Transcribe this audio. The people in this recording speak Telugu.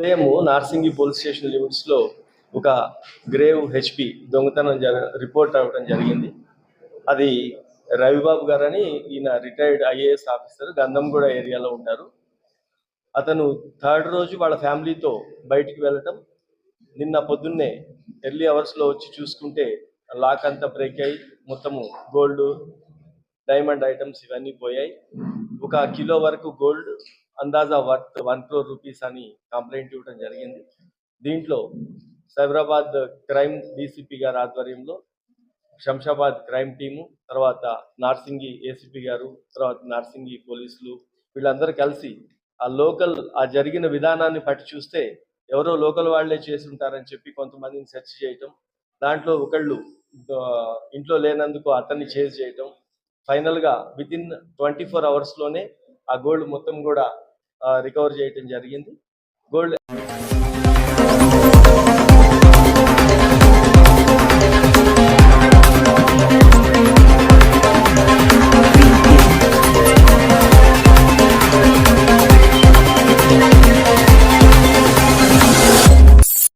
ఉదయం నార్సింగి పోలీస్ స్టేషన్ లిమిట్స్లో ఒక గ్రేవ్ హెచ్పి దొంగతనం జర రిపోర్ట్ అవ్వడం జరిగింది. అది రవిబాబు గారని ఈయన రిటైర్డ్ ఐఏఎస్ ఆఫీసర్ గంధంగూడ ఏరియాలో ఉంటారు. అతను థర్డ్ రోజు వాళ్ళ ఫ్యామిలీతో బయటికి వెళ్ళటం నిన్న పొద్దున్నే ఎర్లీ అవర్స్లో వచ్చి చూసుకుంటే లాక్ అంతా బ్రేక్ అయ్యి మొత్తము గోల్డ్ డైమండ్ ఐటమ్స్ ఇవన్నీ పోయాయి. ఒక కిలో వరకు గోల్డ్ అందాజా వర్త్ వన్ క్రోర్ రూపీస్ అని కంప్లైంట్ ఇవ్వడం జరిగింది. దీంట్లో సైబరాబాద్ క్రైమ్ డీసీపీ గారి ఆధ్వర్యంలో శంషాబాద్ క్రైమ్ టీము తర్వాత నార్సింగి ఏసీపీ గారు తర్వాత నార్సింగి పోలీసులు వీళ్ళందరూ కలిసి ఆ లోకల్ ఆ జరిగిన విధానాన్ని పట్టి చూస్తే ఎవరో లోకల్ వాళ్ళే చేసి ఉంటారని చెప్పి కొంతమందిని సెర్చ్ చేయటం దాంట్లో ఒకళ్ళు ఇంట్లో లేనందుకు అతన్ని చేజ్ చేయటం ఫైనల్గా విత్ ఇన్ ట్వంటీ ఫోర్ అవర్స్లోనే ఆ గోల్డ్ మొత్తం కూడా రికవర్ చేయటం జరిగింది. గోల్డ్